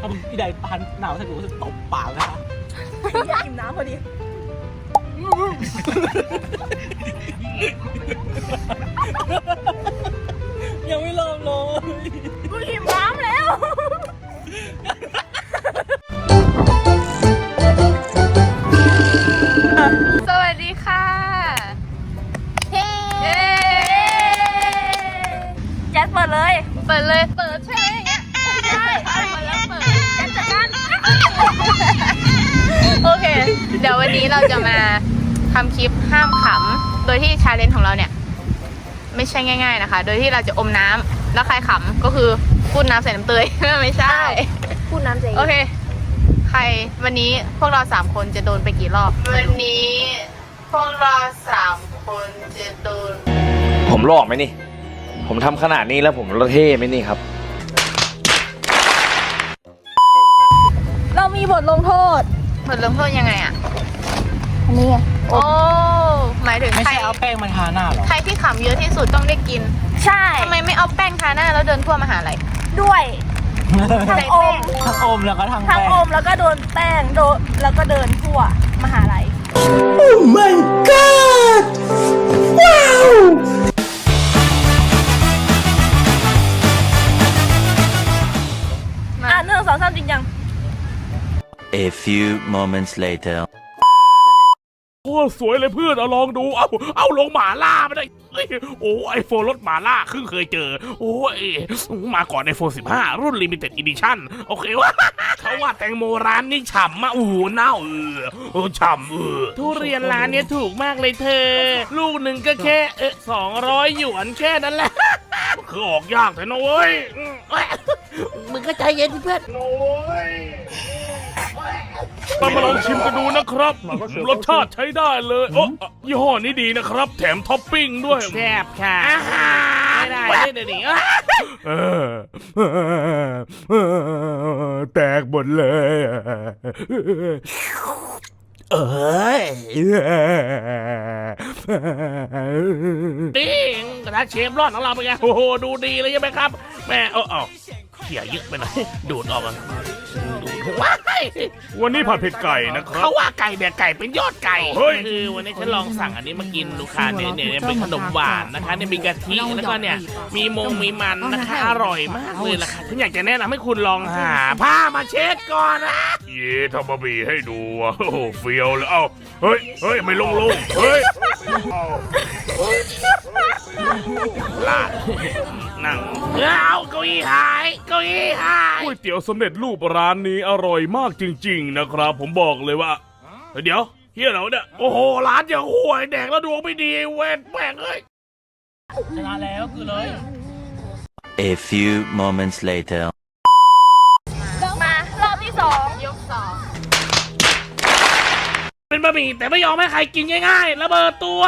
ถ้าพี่ใดพันหนาวถ้ากูรู้สึกตบปากนะอยากกินน้ำพอดียังไม่เริ่มเลยกูหิวน้ำแล้ว เลนจ์ของเราเนี่ย ไม่ใช่ง่าย ๆนะคะ โดยที่เราจะอมน้ำแล้วใครขำก็คือพูดน้ำใส่น้ำเตย ไม่ใช่ พูดน้ำใจโอเค ใครวันนี้พวกเราสามคนจะโดนไปกี่รอบ วันนี้พวกเราสามคนจะโดน ผมหลอกไหมนี่ ผมทำขนาดนี้แล้วผมเท่ไหมนี่ครับ เรามีบทลงโทษผลลงโทษยังไงอะ อันนี้ไงโอ้ หมายถึงไม่ใครใช่เอาแป้งมาทาหน้าหรอ ใครที่ขำเยอะที่สุดต้องได้กินใช่ทำไมไม่เอาแป้งทาหน้าแล้วเดินทั่วมหาลัย ด้วยใส่ทั้งอแป้มงทั้งอมแล้วก็ทั้งทั้งแป้องมแล้วก็โดนแป้งโดนแล้วก็เดินทั่วมหาลัย มา อะหนึ่งสองสามจริงยัง A few moments later. โอ้สวยเลยเพื่อนเอาลองดู เอาเอาลงหมาล่าไม่ได้เอ้ยโอ้ไอโฟนรถหมาล่าครึ่งเคยเจอ โอ้ยมาก่อนไอโฟน15รุ่นลิมิเต็ดอีดิชั่นโอเควะเขาว่าแตงโมร้านนี้ฉ่ำมากโอ้โหเน่าเออโอ้ฉ่ำเออทุเรียนร้านเนี้ยถูกมากเลยเธอ ลูกหนึ่งก็แค่เออสองร้อยหยวนแค่นั้นแหละคือออกยากแต่นะเว้ยอืมเอ้ยมึงก็ใจเย็นเพื่อนโน้ย มามาลองชิมกันดูนะครับรสชาติใช้ได้เลยโอ้ยี่ห้อนี้ดีนะครับ แถมท็อปปิ้งด้วยแซ่บค่ะไม่ได้เดี๋ยวนี้แตกหมดเลย เอ้ยติ้งกระทะเชฟรอดของเราเป็นไงโอ้โหดูดีเลยใช่ไหมครับแม่เออเออเขี่ยเยอะไปหน่อยดูดออกมาดูดว้ายวันนี้ผัดเผ็ดไก่นะครับ เขาว่าไก่เนี่ยไก่เป็นยอดไก่เฮ้ย คือวันนี้ฉันลองสั่งอันนี้มากินลูกค้าเนี่ยเนี่ยเนี่ยเป็นขนมหวานนะคะเนี่ยมีกะทิแล้วก็เนี่ยมีมงมีมันนะคะอร่อยมากเลยล่ะค่ะฉันอยากจะแนะนำให้คุณลองหาผ้ามาเช็ดก่อนนะเย่ทำบะหมี่ให้ดูอะโอ้โหเฟียวเลยเอ้าเฮ้ยเฮ้ยไม่ลงลงเฮ้ยเอาเฮ้ยลาด นั่งเอาเก้าอี้หายเก้าอี้หายก๋วยเตี๋ยวสำเร็จรูปร้านนี้อร่อยมากจริง ๆ นะครับ ผมบอกเลยว่า เดี๋ยวเฮียเหราเนี่ยโอ้โหร้านอย่างห่วยแดกแล้วดวงไม่ดีเว้นแม่งเอ้ยชนะแล้วคือเลย A few moments later. เป็นบะหมี่แต่ไม่ยอมให้ใครกินง่ายๆระเบิดตัว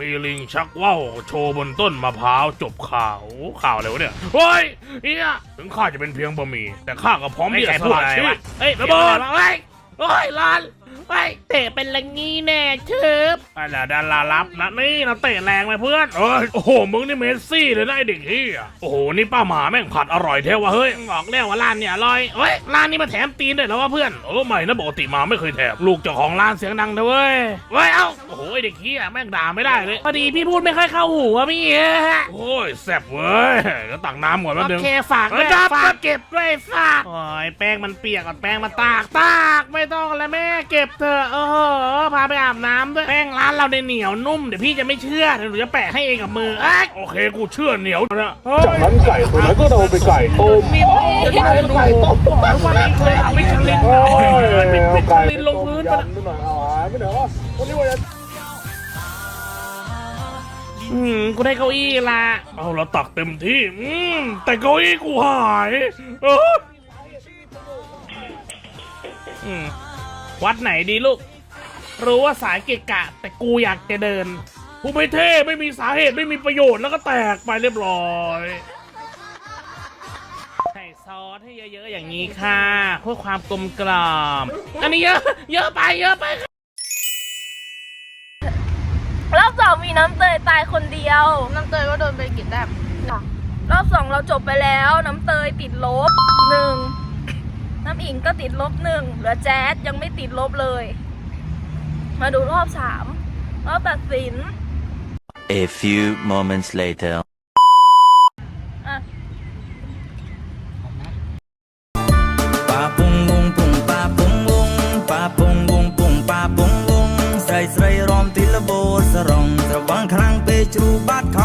มีลิงชักว่าวโชว์บนต้นมะพร้าวจบข่าวข่าวอะไรวะเนี่ยเฮ้ยเฮียถึงข้าจะเป็นเพียงบะหมี่แต่ข้าก็พร้อมที่จะสละชีวิตเฮ้ยระเบิดเฮ้ยเฮ้ยร้าน เฮ้ยเตะเป็นละงี้แน่เชิบอะไรดารารับนะนี่เราเตะแรงไหมเพื่อนเอ้ยโอ้โหมึงนี่เมสซี่เลยนะไอเด็กเฮียโอ้โหนี่ป้าหมาแม่งผัดอร่อยแท้วะเฮ้ยบอกแล้วว่าร้านเนี่ยอร่อยเฮ้ยร้านนี้มาแถมตีนด้วยแล้ววะเพื่อนโอ้ไม่นะปกติมาไม่เคยแถมลูกเจ้าของร้านเสียงดังนะเว้ยเฮ้ยเอ้าโอ้โหไอเด็กเฮียแม่งด่าไม่ได้เลยพอดีพี่พูดไม่ค่อยเข้าหูอะพี่โอ้ยแซ่บเว้ยแล้วตักน้ำก่อนแป๊บนึงโอเคฝากเอด้อวยจ้าฝาฝากกเก็บด้วยฝากโอ้ยแป้งมันเปียกก่อนแป้งมาตากตากไม่ต้องแล้วแม่เก็บเถอะเออพาไปอาบน้ำด้วยแป้งร้านเราเนี่ยเหนียวนุ่มเดี๋ยวพี่จะไม่เชื่อเดี๋ยวหนูจะแปะให้เองกับมือเอ้ยโอเคกูเชื่อเหนียวนะจากนั้นไก่ตัวนั้นก็เอาไปไก่ต้มนี่จะได้ดูไก่ต้มวันนี้เคยเอาไม่ชลินโอ้ยไม่ชลินลงพื้นไปอืมกูได้เก้าอี้ละเอาเราตักเต็มที่ อืม แต่เก้าอี้กูหายเอออืม วัดไหนดีลูก รู้ว่าสายเกะกะ แต่กูอยากจะเดินกูไม่เท่ไม่มีสาเหตุไม่มีประโยชน์แล้วก็แตกไปเรียบร้อยใส่ซอสให้เยอะๆอย่างนี้ค่ะเพื่อความกลมกล่อมอันนี้เยอะเยอะไปเยอะไปรอบสองมีน้ำเตยตายคนเดียว น้ำเตยก็โดนไปกี่แต้มรอบสองเราจบไปแล้ว น้ำเตยติดลบำอิงก็ติดลบหนึ่งเหลือแจ๊สยังไม่ติดลบเลย มาดูรอบสามรอบตัดสิน A few moments later ใส่ใส่รอมติลโบสรองระวังครั้งเปจูบัดเข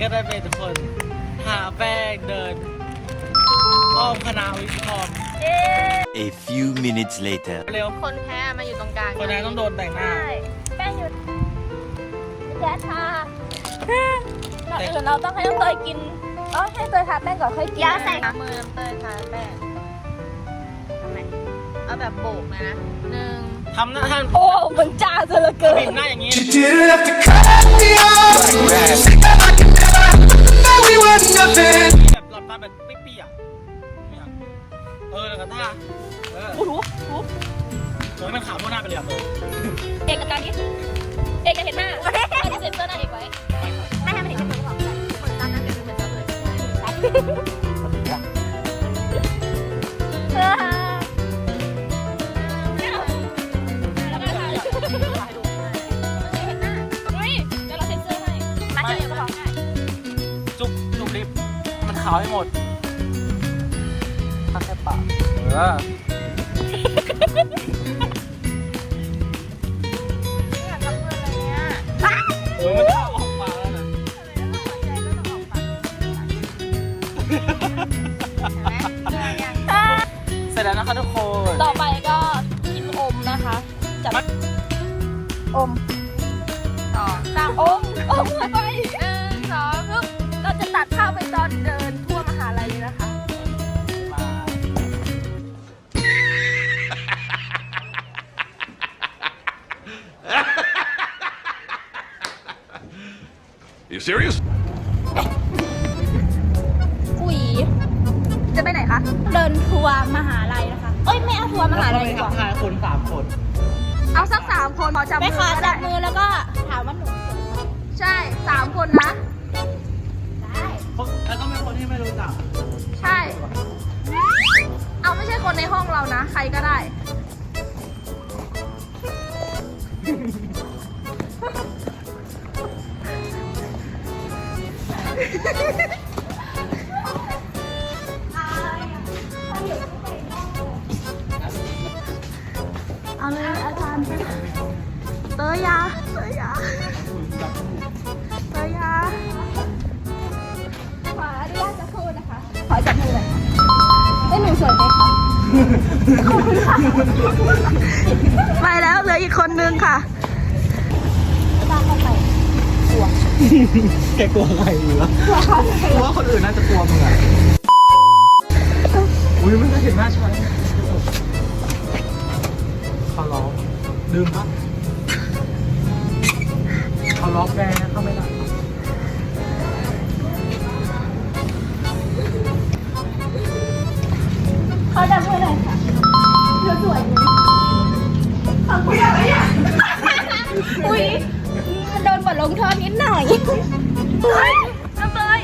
ก็ได้เป็นคน หาแป้งเดินอ้อมคณะวิทย์คอมเย้ A few minutes later. เร็ว คนแพ้มาอยู่ตรงกลางคนนั้นต้องโดนแต่งหน้า ใช่แป้งหยุดแจ๊ดทาก่อนอื่นเราต้องให้น้ำเตยกินเอ๋อให้เตยทาแป้งก่อนค่อยกินยาใส่มือน้ำเตยทาแป้งทำไมเอาแบบโบกเลยนะหนึ่งทำหน้าท่านโอ้มันจ้าซะเหลือเกิปินดหน้าอย่างนี้ แบบหลับตาแบบไม่เปียกเนี่ยเออแล้วก็ท่าเออโอ้โหโอ้โหโอ้ยมันขาวทั่วหน้าไปเลยอะเตยเอกกับการนี้เอกจะเห็นหน้าอันนี้เซ็นเซอร์หน้าเอกไว้ ไม่ให้มันเห็นแค่มือของใส่เหมือนตอนนั้นเป็นเหมือนเดิมเลย ขาวให้หมดทาแค่ปากเออ You serious อุ๋ยจะไปไหนคะ เดินทัวร์มหาลัยนะคะ เอ้ยไม่เอาทัวร์มหาลัยดีกว่าทายคนสามคนเอาสักสามคนขอจับมือขอจับมือแล้วก็ถามว่าหนูใช่สามคนนะ ได้แล้วก็มีคนที่ไม่รู้จักใช่ เอาไม่ใช่คนในห้องเรานะ ใครก็ได้ เอาเลยอาจารย์เตยยาเตยยาเตยยาขออนุญาตจะพูดนะคะ ขอจับมือหน่อยได้หนูสวยไหมคะ ขอบคุณค่ะ ไปแล้วเหลืออีกคนนึงค่ะ แกกลัวใครอยู่แล้วกลัวคนอื่นน่าจะกลัวมึงอะอุ้ยมันจะเห็นหน้าฉันเขาร้องลืมปะเขาร้องแกเข้าไม่ได้ นิดหน่อยเฮ้ยน้ำเตย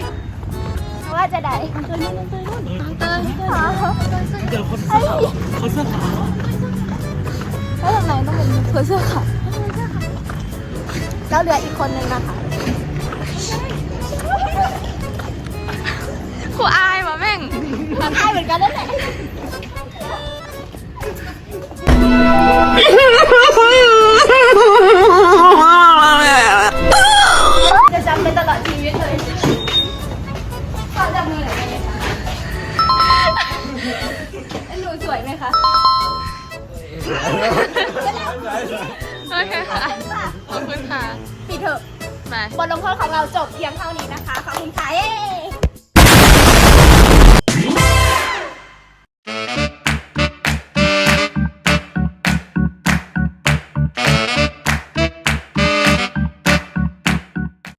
ว่าจะได้น้ำเตยนู่นน้ำเตยนู่นน้ำเตยขาวเจอคนเสื้อขาวเขาเสื้อขาวแล้วทำไมต้องเป็นคนเสื้อขาวแล้วเหลืออีกคนนึงนะคะครูอายว่ะแม่งมันให้เหมือนกันนั่นแหละ อเคค่ะ ขอบคุณค่ะ ปิดเถอะไปบทลงโทษของเราจบเพียงเท่านี้นะคะ ขอบคุณค่ะเย้